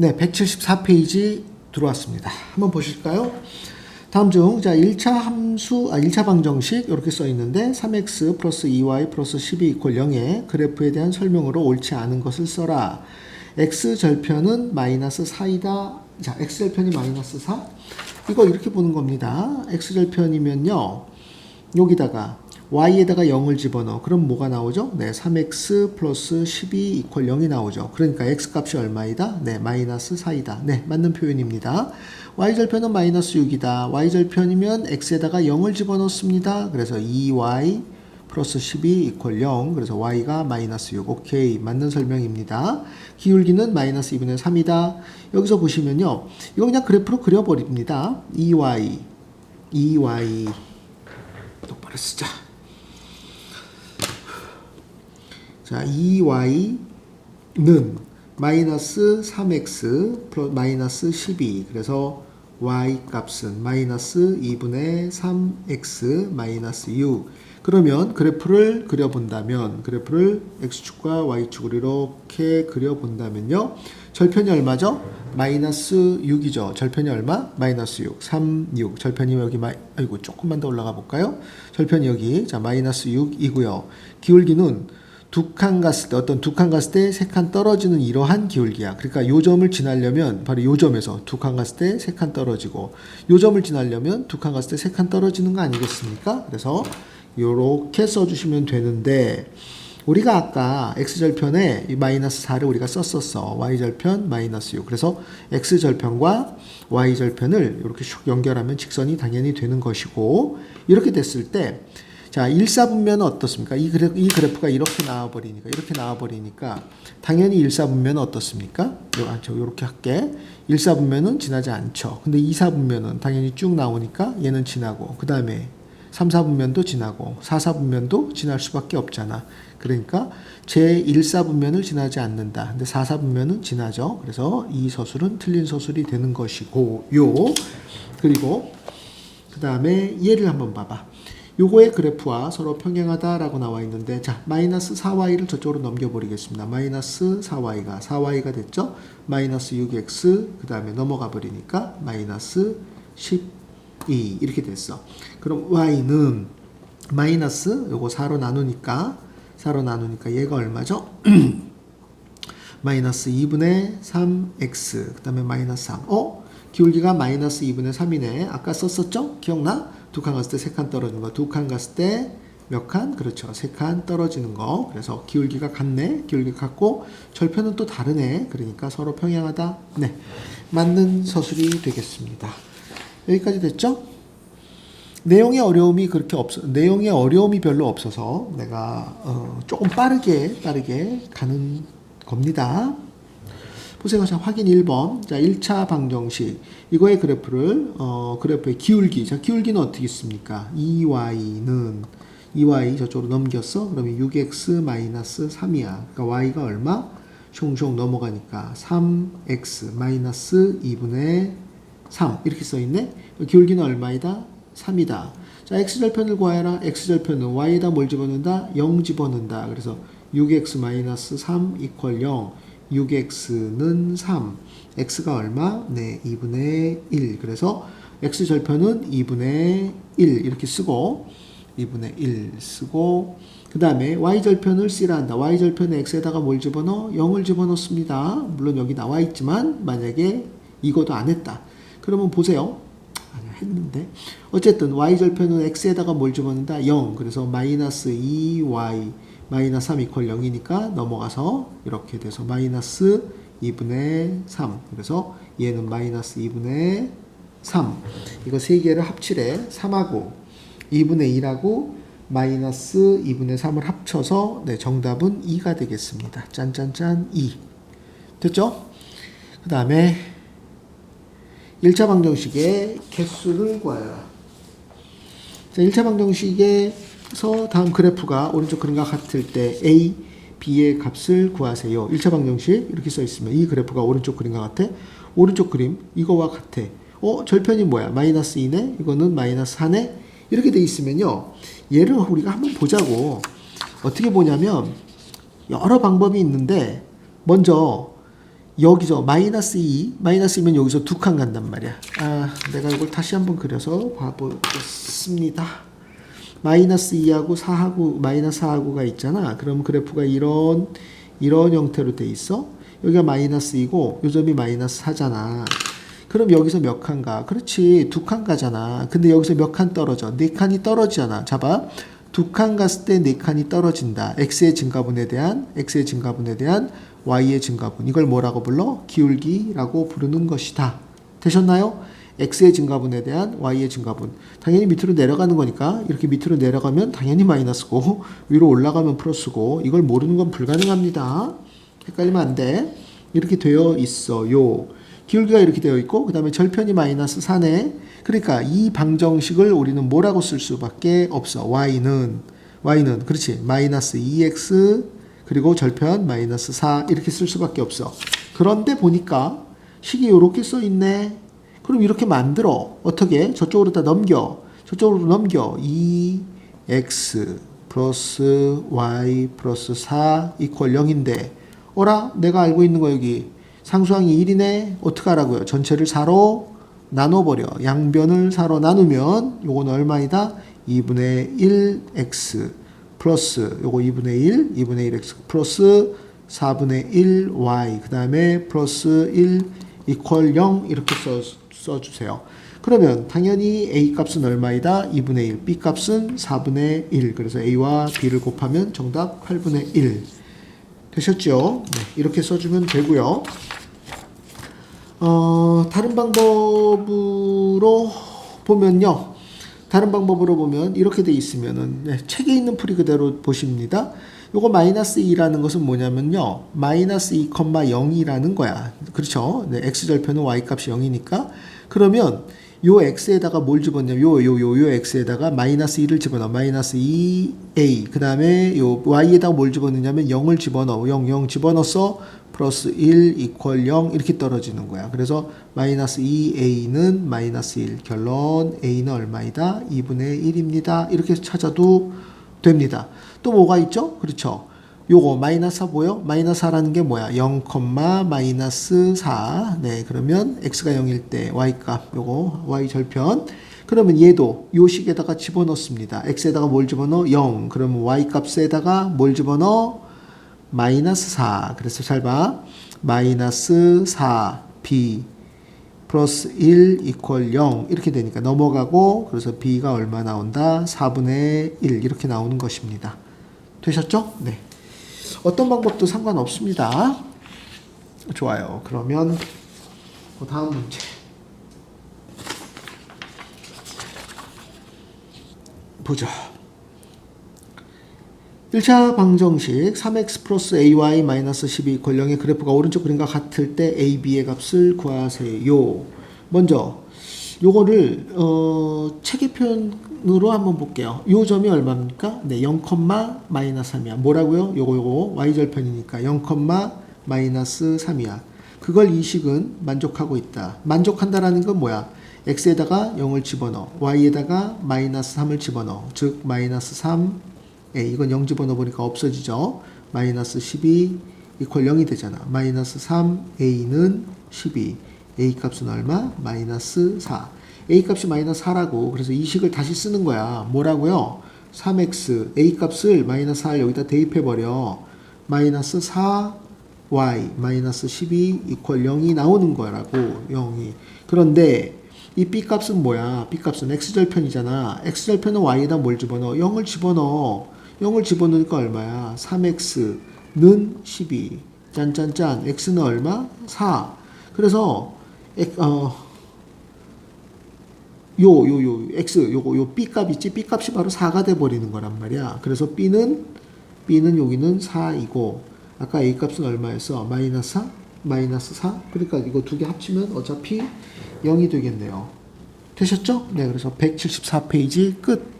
네, 174페이지 들어왔습니다. 한번 보실까요? 다음 중, 자, 1차 함수, 아, 1차 방정식, 이렇게 써 있는데, 3x 플러스 2y 플러스 12 이퀄 0의 그래프에 대한 설명으로 옳지 않은 것을 써라. x 절편은 마이너스 4이다. 자, x 절편이 마이너스 4? 이거 이렇게 보는 겁니다. x 절편이면요, 여기다가 y에다가 0을 집어넣어. 그럼 뭐가 나오죠? 네, 3x 플러스 12 이퀄 0이 나오죠. 그러니까 x 값이 얼마이다? 네, 마이너스 4이다. 네, 맞는 표현입니다. y절편은 마이너스 6이다. y절편이면 x에다가 0을 집어넣습니다. 그래서 2y 플러스 12 이퀄 0. 그래서 y가 마이너스 6. 오케이. 맞는 설명입니다. 기울기는 마이너스 2분의 3이다. 여기서 보시면요. 이거 그냥 그래프로 그려버립니다. 2y, 2y. 똑바로 쓰자. 자, 2y는 마이너스 3x 플러스 마이너스 12. 그래서 y 값은 마이너스 2분의 3x 마이너스 6. 그러면 그래프를 그려본다면 그래프를 x축과 y축으로 이렇게 그려본다면요. 절편이 얼마죠? 마이너스 6이죠. 절편이 얼마? 마이너스 6. 3, 6. 절편이 여기 마 아이고 조금만 더 올라가 볼까요? 절편이 여기 자 마이너스 6이고요. 기울기는 두 칸 갔을 때 어떤 두 칸 갔을 때 세 칸 떨어지는 이러한 기울기야. 그러니까 요 점을 지나려면 바로 요 점에서 두 칸 갔을 때 세 칸 떨어지고 요 점을 지나려면 두 칸 갔을 때 세 칸 떨어지는 거 아니겠습니까? 그래서 요렇게 써주시면 되는데 우리가 아까 x절편에 이 마이너스 4를 우리가 썼었어. y절편 마이너스 6. 그래서 x절편과 y절편을 이렇게 슉 연결하면 직선이 당연히 되는 것이고 이렇게 됐을 때 자, 1사분면은 어떻습니까? 이, 그래, 이 그래프가 이렇게 나와버리니까, 이렇게 나와버리니까, 당연히 1사분면은 어떻습니까? 요, 아, 저, 요렇게 할게. 1사분면은 지나지 않죠. 근데 2사분면은 당연히 쭉 나오니까 얘는 지나고, 그 다음에 3사분면도 지나고, 4사분면도 지날 수밖에 없잖아. 그러니까 제 1사분면을 지나지 않는다. 근데 4사분면은 지나죠. 그래서 이 서술은 틀린 서술이 되는 것이고, 요. 그리고, 그 다음에 얘를 한번 봐봐. 요거의 그래프와 서로 평행하다라고 나와 있는데 자 마이너스 4y를 저쪽으로 넘겨버리겠습니다. 마이너스 4y가 4y가 됐죠? 마이너스 6x 그 다음에 넘어가 버리니까 마이너스 12 이렇게 됐어. 그럼 y는 마이너스 요거 4로 나누니까 4로 나누니까 얘가 얼마죠? 마이너스 2분의 3x 그 다음에 마이너스 3 어? 기울기가 마이너스 2분의 3이네 아까 썼었죠? 기억나? 두 칸 갔을 때 세 칸 떨어지는 거. 두 칸 갔을 때 몇 칸? 그렇죠. 세 칸 떨어지는 거. 그래서 기울기가 같네. 기울기 같고 절편은 또 다르네. 그러니까 서로 평행하다. 네. 맞는 서술이 되겠습니다. 여기까지 됐죠? 내용의 어려움이 그렇게 없어 내용의 어려움이 별로 없어서 내가 어, 조금 빠르게 빠르게 가는 겁니다. 자, 확인 1번. 자, 1차 방정식. 이거의 그래프를 어, 그래프의 기울기. 자, 기울기는 어떻게 있습니까? 2y는 2y 저쪽으로 넘겼어. 그러면 6x 마이너스 3이야. 그러니까 y가 얼마? 숑숑 넘어가니까 3x 마이너스 2분의 3 이렇게 써 있네. 기울기는 얼마이다? 3이다. 자, x절편을 구하여라. x절편은 y에다 뭘 집어넣는다? 0 집어넣는다. 그래서 6x 마이너스 3 이퀄 0. 6x는 3. x가 얼마? 네, 2분의 1. 그래서 x절편은 2분의 1 이렇게 쓰고 2분의 1 쓰고 그 다음에 y절편을 C라 한다. y절편에 x에다가 뭘 집어넣어? 0을 집어넣습니다. 물론 여기 나와 있지만 만약에 이거도 안 했다. 그러면 보세요. 아니 했는데 어쨌든 y절편은 x에다가 뭘 집어넣는다? 0. 그래서 마이너스 2y 마이너스 3 이퀄 0이니까 넘어가서 이렇게 돼서 마이너스 2분의 3. 그래서 얘는 마이너스 2분의 3. 이거 세 개를 합치래. 3하고 2분의 1하고 마이너스 2분의 3을 합쳐서 네, 정답은 2가 되겠습니다. 짠짠짠 2. 됐죠? 그 다음에 1차 방정식의 개수를 구하여라. 자, 1차 방정식 에서 다음 그래프가 오른쪽 그림과 같을 때 A, B의 값을 구하세요. 1차 방정식 이렇게 써 있으면 이 그래프가 오른쪽 그림과 같아. 오른쪽 그림 이거와 같아. 어, 절편이 뭐야? 마이너스 2네? 이거는 마이너스 4네? 이렇게 돼 있으면요. 얘를 우리가 한번 보자고. 어떻게 보냐면 여러 방법이 있는데 먼저 여기서 마이너스 2, 마이너스이면 여기서 두 칸 간단 말이야. 아, 내가 이걸 다시 한번 그려서 봐보겠습니다. 마이너스 2하고 4하고 마이너스 4하고가 있잖아. 그럼 그래프가 이런 이런 형태로 돼 있어. 여기가 마이너스 2고 요 점이 마이너스 4잖아. 그럼 여기서 몇 칸 가? 그렇지. 두 칸 가잖아. 근데 여기서 몇 칸 떨어져? 네 칸이 떨어지잖아. 잡아. 두 칸 갔을 때 네 칸이 떨어진다. x의 증가분에 대한 x의 증가분에 대한 y의 증가분. 이걸 뭐라고 불러? 기울기라고 부르는 것이다. 되셨나요? X의 증가분에 대한 y의 증가분. 당연히 밑으로 내려가는 거니까 이렇게 밑으로 내려가면 당연히 마이너스고 위로 올라가면 플러스고 이걸 모르는 건 불가능합니다. 헷갈리면 안 돼. 이렇게 되어 있어요. 기울기가 이렇게 되어 있고 그 다음에 절편이 마이너스 4네. 그러니까 이 방정식을 우리는 뭐라고 쓸 수밖에 없어. y는 y는 그렇지 마이너스 2x 그리고 절편 마이너스 4 이렇게 쓸 수밖에 없어. 그런데 보니까 식이 이렇게 써 있네. 그럼 이렇게 만들어. 어떻게? 저쪽으로 다 넘겨. 저쪽으로 넘겨. 2x 플러스 y 플러스 4 이퀄 0인데 어라? 내가 알고 있는 거 여기 상수항이 1이네. 어떻게 하라고요? 전체를 4로 나눠버려. 양변을 4로 나누면 요건 얼마이다? 2분의 1x 플러스 요거 2분의 1, 2분의 1x 플러스 4분의 1y 그 다음에 플러스 1 이퀄 0 이렇게 써, 써주세요. 그러면 당연히 a 값은 얼마이다? 2분의 1, b 값은 4분의 1 그래서 a와 b를 곱하면 정답 8분의 1 되셨죠? 네, 이렇게 써주면 되고요. 어, 다른 방법으로 보면요. 다른 방법으로 보면 이렇게 돼 있으면은 네, 책에 있는 풀이 그대로 보십니다. 요거 마이너스 2라는 것은 뭐냐면요. 마이너스 2,0이라는 거야. 그렇죠? 네, x절편은 y 값이 0이니까 그러면 요 x에다가 뭘 집어넣냐면 요 요 요 요 x에다가 마이너스 2를 집어넣어. 마이너스 2a. 그 다음에 요 y에다가 뭘 집어넣냐면 0을 집어넣어. 0 0 집어넣어서 플러스 1 이퀄 0 이렇게 떨어지는 거야. 그래서 마이너스 2a는 마이너스 1. 결론 a는 얼마이다? 2분의 1입니다. 이렇게 찾아도 됩니다. 또 뭐가 있죠? 그렇죠. 요거 마이너스 4 보여? 마이너스 4라는 게 뭐야? 0, 마이너스 4. 네, 그러면 x가 0일 때 y 값 요거 y 절편. 그러면 얘도 요 식에다가 집어넣습니다. x에다가 뭘 집어넣어? 0. 그러면 y 값에다가 뭘 집어넣어? 마이너스 4. 그래서 잘 봐. 마이너스 4 b 플러스 1 이퀄 0 이렇게 되니까 넘어가고 그래서 b가 얼마 나온다? 4분의 1 이렇게 나오는 것입니다. 되셨죠? 네. 어떤 방법도 상관없습니다. 좋아요. 그러면 그 다음 문제. 보자. 1차 방정식 3x 플러스 ay 마이너스 12 권령의 그래프가 오른쪽 그림과 같을 때 a, b의 값을 구하세요. 먼저 요거를 어, 체계편으로 한번 볼게요. 요 점이 얼마입니까? 네, 0, 마이너스 3이야. 뭐라고요? 요거 요거 y절편이니까 0, 마이너스 3이야. 그걸 이 식은 만족하고 있다. 만족한다라는 건 뭐야? x에다가 0을 집어넣어. y에다가 마이너스 3을 집어넣어. 즉 마이너스 3 예, 이건 0 집어넣어 보니까 없어지죠. 마이너스 12 이퀄 0이 되잖아. 마이너스 3 a는 12 a 값은 얼마? 마이너스 4 a 값이 마이너스 4라고 그래서 이 식을 다시 쓰는 거야. 뭐라고요? 3x a 값을 마이너스 4를 여기다 대입해 버려. 마이너스 4y 마이너스 12 이퀄 0이 나오는 거라고 0이. 그런데 이 b 값은 뭐야? b 값은 x절편이잖아. x절편은 y에다 뭘 집어넣어? 0을 집어넣어. 0을 집어넣으니까 얼마야? 3x는 12. 짠짠짠. x는 얼마? 4. 그래서 어, 요, 요, 요, x, 요거, 요 b 값 있지? b 값이 바로 4가 돼 버리는 거란 말이야. 그래서 b는, b는 여기는 4이고, 아까 a 값은 얼마였어? 마이너스 4? 마이너스 4? 그러니까 이거 두 개 합치면 어차피 0이 되겠네요. 되셨죠? 네, 그래서 174페이지 끝.